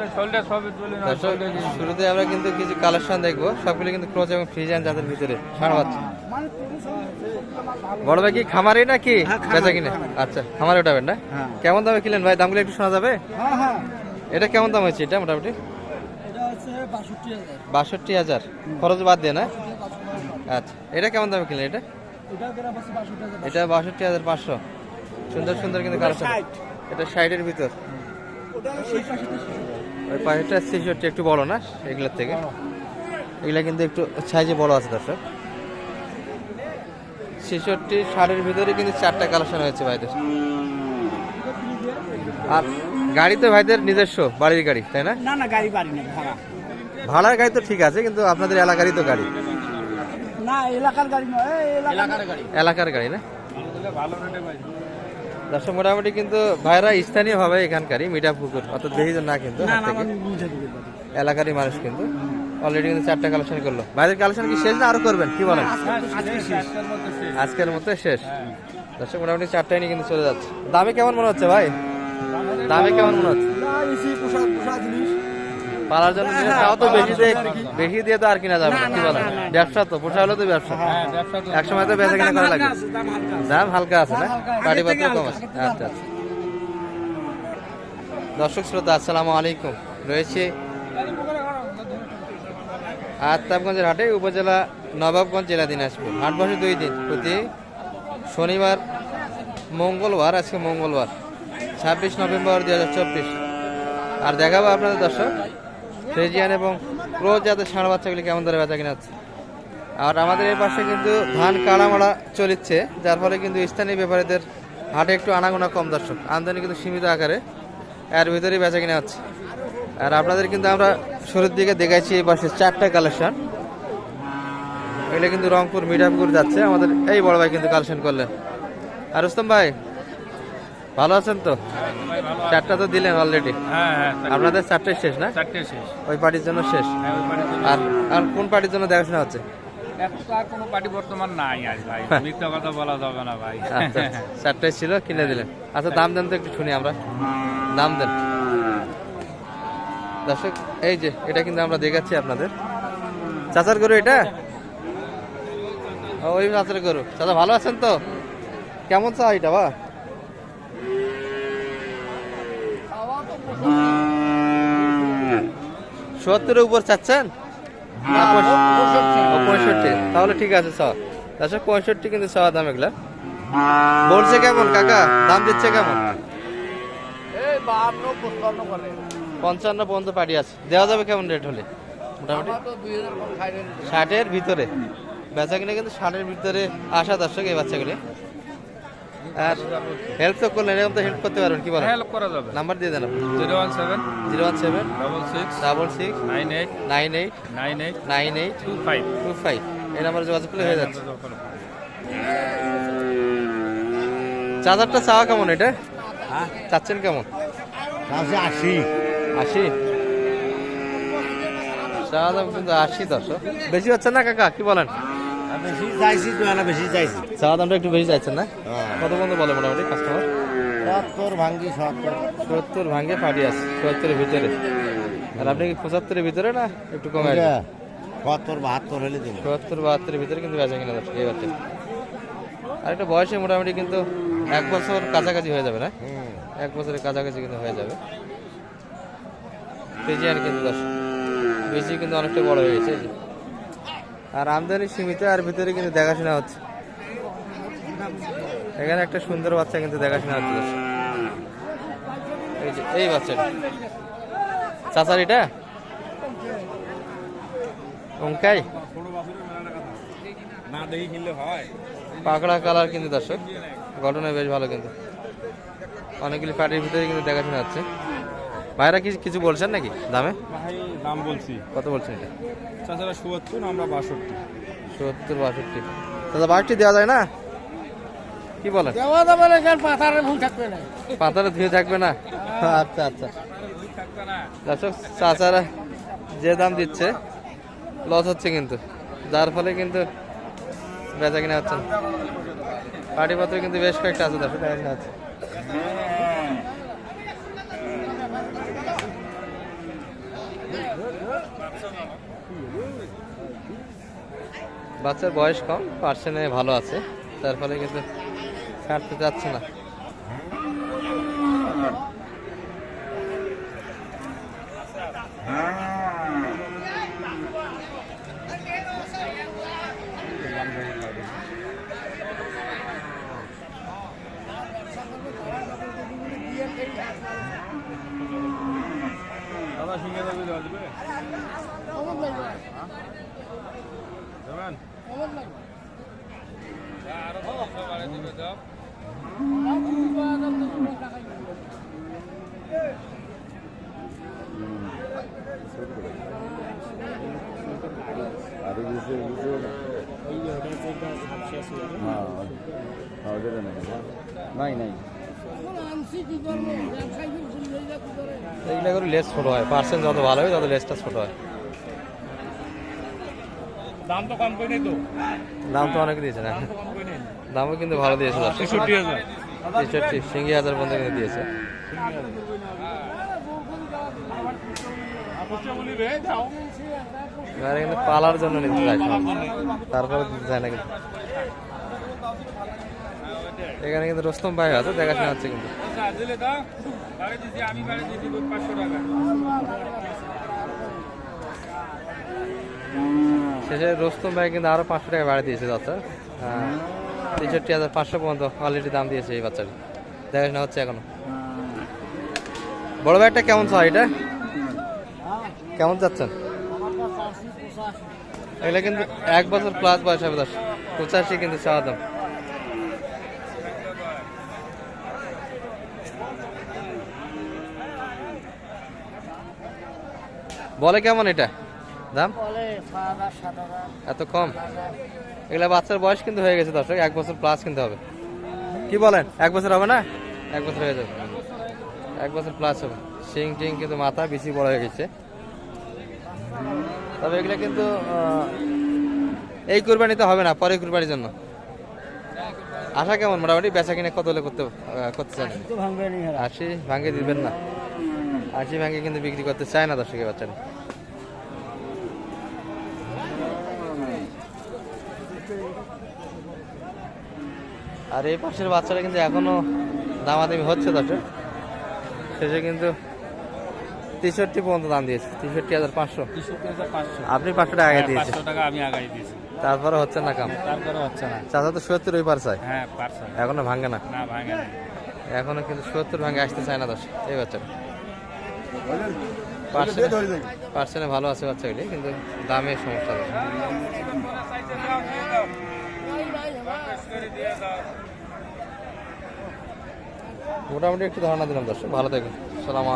দর্শক শুরুতে আমরা কিন্তু কিছু কালেকশন দেখব। সবগুলো কিন্তু ক্রস এবং ফ্রিজিয়ান জাতের ভিতরে। ষাঁড় বাচ্চা বড় ভাই কি খামারে নাকি? বেচা কিনে? আচ্ছা খামারে উঠাবেন না? হ্যাঁ। কেমন দামে কিনলেন ভাই? দামগুলো একটু শোনা যাবে? হ্যাঁ হ্যাঁ। এটা কেমন দাম হয়েছে এটা মোটামুটি? বাষট্টি হাজার। খরচ বাদ দিয়ে না? আচ্ছা এটা কেমন দামে কিনলেন এটা? এটা বাষট্টি হাজার পাঁচশো। সুন্দর সুন্দর কিন্তু কালেকশন এটা সাইডের ভিতর। ওটা সেই পাশে ওই পাশেরটা ছেষট্টি একটু বড় না? এগুলোর থেকে। এগুলা কিন্তু একটু সাইজে বড় আছে দর্শক। ছেষট্টি ষাটের ভিতরে কিন্তু চারটা কালেকশন হয়েছে ভাইদের। আর গাড়ি তো ভাইদের নিজস্ব বাড়ির গাড়ি তাই না? না না গাড়ি বাড়ি না ভাড়া। ভাড়ার গাড়ি তো ঠিক আছে কিন্তু আপনাদের এলাকারই তো গাড়ি। না এলাকার গাড়ি নয় এলাকার গাড়ি এলাকার গাড়ি না? ভালো রেটে দর্শক মোটামুটি কিন্তু ভাইরা স্থানীয় ভাবে এখানকারই মিঠা পুকুর অত দেখি তো না কিন্তু এলাকারই মানুষ কিন্তু। অলরেডি কিন্তু চারটা কালেকশন করল। ভাইদের কালেকশন কি শেষ না আরও করবেন? কি বলেন? আজকের মতো শেষ। দর্শক মোটামুটি চারটায় নিয়ে কিন্তু চলে যাচ্ছে। দামে কেমন মনে হচ্ছে ভাই? দামে কেমন মনে হচ্ছে? পালার জন্য নিলে তাও তো বেশি দিয়ে বেশি দিয়ে তো আর কিনা যাবে না কি বলেন? ব্যবসা তো পোষা হলো তো ব্যবসা। হ্যাঁ তো এক সময় তো বেচা কিনা করা লাগে দাম হালকা আছে। না? পাটি পাত্র কম আছে? আচ্ছা আচ্ছা। দর্শক শ্রোতা আসসালামু আলাইকুম। রয়েছে আত্তাবগঞ্জের হাটে উপজেলা নবাবগঞ্জ জেলা দিনাজপুর। হাট বসে দুই দিন। প্রতি শনিবার মঙ্গলবার আজকে মঙ্গলবার ছাব্বিশ নভেম্বর দু হাজার চব্বিশ। আর দেখাবো আপনাদের দর্শক ফ্রেজিয়ান এবং ক্রোজ জাতের ষাঁড় বাচ্চাগুলি কেমন ধরে বেচা কিনা হচ্ছে? আর আমাদের এই পাশে কিন্তু ধান কাড়ামাড়া চলিচ্ছে, যার ফলে কিন্তু স্থানীয় ব্যাপারীদের হাটে একটু আনাগোনা কম দর্শক। আমদানি কিন্তু সীমিত আকারে এর ভিতরেই বেচা কিনা হচ্ছে। আর আপনাদের কিন্তু আমরা শুরুর দিকে দেখাইছি এই পাশে চারটা কালেকশন। এগুলো কিন্তু রংপুর মিঠাপুকুর যাচ্ছে। আমাদের এই বড় ভাই কিন্তু কালেকশন করলেন। আর রুস্তম ভাই ভালো আছেন তো? চারটা তো দিলেন অলরেডি হ্যাঁ হ্যাঁ আপনাদের চারটাই শেষ না? ওই পার্টির জন্য শেষ? হ্যাঁ আর আর কোন পার্টির জন্য দেখাশোনা হচ্ছে? আচ্ছা আচ্ছা। চারটাই ছিল কিনে দিলেন। আচ্ছা দাম দেন তো একটু শুনি আমরা। দাম দেন। দর্শক এই যে এটা কিন্তু আমরা দেখাচ্ছি আপনাদের। চাচার গরু এটা? ওই চাচার গরু। চাচা ভালো আছেন তো? কেমন চা এটা বা? সত্তরের উপর চাচ্ছেন? ও, পঁয়ষট্টি। তাহলে ঠিক আছে চ দর্শক পঁয়ষট্টি কিন্তু চাওয়া দাম এগুলা। বলছে কেমন কাকা? দাম দিচ্ছে কেমন? পঞ্চান্ন পর্যন্ত পাটি আছে। দেওয়া যাবে কেমন রেট হলে? মোটামুটি। ষাটের ভিতরে। বেচা কিনে কিন্তু ষাটের ভিতরে আসা দর্শক এই বাচ্চাগুলি। আর হেল্প তো করলেন এরকম তো হেল্প করতে পারবেন কি বলেন? হেল্প করা যাবে। নাম্বার দিয়ে দেন zero one seven. Zero one seven. Double six. Double six. Nine eight. Nine eight. Nine eight. Nine eight. Two five. Two five. এই নাম্বারে যোগাযোগ করলে হয়ে যাচ্ছে। চার্জারটা চাওয়া কেমন এটা? হ্যাঁ? চাচ্ছেন কেমন? আশি। আশি? চাওয়া দাম কিন্তু আশি দশ বেশি হচ্ছে না কাকা? কি বলেন? বেশি চাইছি না বেশি চাইছি চাওয়া দামটা একটু বেশি চাইছেন না? কত বন্ধু বলে মোটামুটি কাস্টমার সত্তর ভাঙ্গি সত্তর। সত্তর ভাঙ্গে ফাটি আছে সত্তরের ভিতরে। আর আপনি কি পঁচাত্তরের ভিতরে না একটু কমে সত্তর বাহাত্তর হলে দিব। সত্তর বাহাত্তরের ভিতরে কিন্তু বেচা কিনা এই বাচ্চা আর একটা বয়সে মোটামুটি কিন্তু এক বছর কাছাকাছি হয়ে যাবে না? এক বছরের কাছাকাছি কিন্তু হয়ে যাবে। ফিজিয়ান কিন্তু দর্শক বেশি কিন্তু অনেকটা বড় হয়ে গেছে। আর আমদানি সীমিত, আর ভিতরে কিন্তু দেখাশোনা হচ্ছে। এখানে একটা সুন্দর বাচ্চা কিন্তু দেখাশোনা হচ্ছে। এই যে, এই বাচ্চাটা। চাচার এটা? অঙ্কাই? পাকড়া কালার কিন্তু দর্শক। ঘটনা বেশ ভালো কিন্তু। অনেকগুলি পার্টির ভিতরে কিন্তু দেখাশোনা হচ্ছে। ভাইরা কি কিছু বলছেন নাকি দামে? ভাই দাম বলছি। কত বলছেন এটা? তাছাড়া সত্তর আমরা বাষট্টি। সত্তর বাষট্টি। দাদা বাষট্টি দেওয়া যায় না? কি বলেন? দেওয়া যাবে না কেন পাথারে ভুল থাকবে না। পাতাটা ধুয়ে থাকবে না? আচ্ছা আচ্ছা। দর্শক চাচারা যে দাম দিচ্ছে লস হচ্ছে কিন্তু। যার ফলে কিন্তু বেচা কিনা হচ্ছে না। পাটিপত্র কিন্তু বেশ কয়েকটা আছে দর্শক আছে বাচ্চার বয়স কম পার্সেন্টে ভালো আছে তার ফলে কিন্তু ছাড়তে চাচ্ছে না দাদা সঙ্গে দেওয়া দিবে আরও নাই নাই করে লেস ছোট হয়। পার্সেন্ট যত ভালো হয়, তত লেসটা ছোট হয়। দাম তো কম করে তো। দাম তো অনেক দিয়েছে না। দামও কিন্তু ভালো দিয়েছে। তেষট্টি হাজার। তেষট্টি সিঙ্গি হাজার পর্যন্ত কিন্তু দিয়েছে। এবারে কিন্তু পালার জন্য নিতে চাই তারপরে দিতে চায় না কিন্তু। এখানে কিন্তু রোস্তম ভাই আছে দেখাশোনা হচ্ছে কিন্তু। আচ্ছা আমি শেষে রোস্তম ভাই কিন্তু আরও পাঁচশো টাকা বাড়ি দিয়েছে বাচ্চা তেষট্টি হাজার পাঁচশো পর্যন্ত অলরেডি দাম দিয়েছে এই বাচ্চাটি। দেখাশোনা হচ্ছে এখনও। বড় ভাইটা কেমন চাই এটা? কেমন যাচ্ছেন? এগুলো কিন্তু এক বছর প্লাস বয়স হবে দশ পঁচাশি কিন্তু চাওয়া দাম। বলে কেমন এটা? দাম? এত কম? এগুলা বাচ্চার বয়স কিন্তু হয়ে গেছে দর্শক এক বছর প্লাস কিন্তু হবে। কি বলেন? এক বছর হবে না? এক বছর হয়ে যাবে। এক বছর প্লাস হবে। শিং টিং কিন্তু মাথা বেশি বড় হয়ে গেছে। তবে এগুলো কিন্তু এই কুরবানিতে হবে না পরে কুরবানির জন্য। আশা কেমন? মোটামুটি বেচা কিনে কত হলে করতে করতে চান? আশি ভাঙ্গে দিবেন না। আশি ভাঙ্গে কিন্তু বিক্রি করতে চায় না দর্শকের বাচ্চারা। আর এই পাশের বাচ্চারা কিন্তু এখনও দামাদামি হচ্ছে দর্শক শেষে কিন্তু তেষট্টি পর্যন্ত দাম দিয়েছে তেষট্টি হাজার পাঁচশো। আপনি পাঁচশো টাকা আগে দিয়েছেন। পাঁচশো টাকা আমি আগাই দিয়েছি। তারপরে হচ্ছে না কাম? তারপরে হচ্ছে না। চাচা তো সত্তর ওই পার চায় হ্যাঁ এখনও ভাঙ্গে না? না ভাঙে না। এখনও কিন্তু সত্তর ভাঙ্গে আসতে চায় না দশ এই বাচ্চাটা। পার্সেন্টে ভালো আছে বাচ্চাগুলি কিন্তু দামে সমস্যা আছে। মোটামুটি একটু ধারণা দিলাম দর্শক। ভালো থাকুন সালাম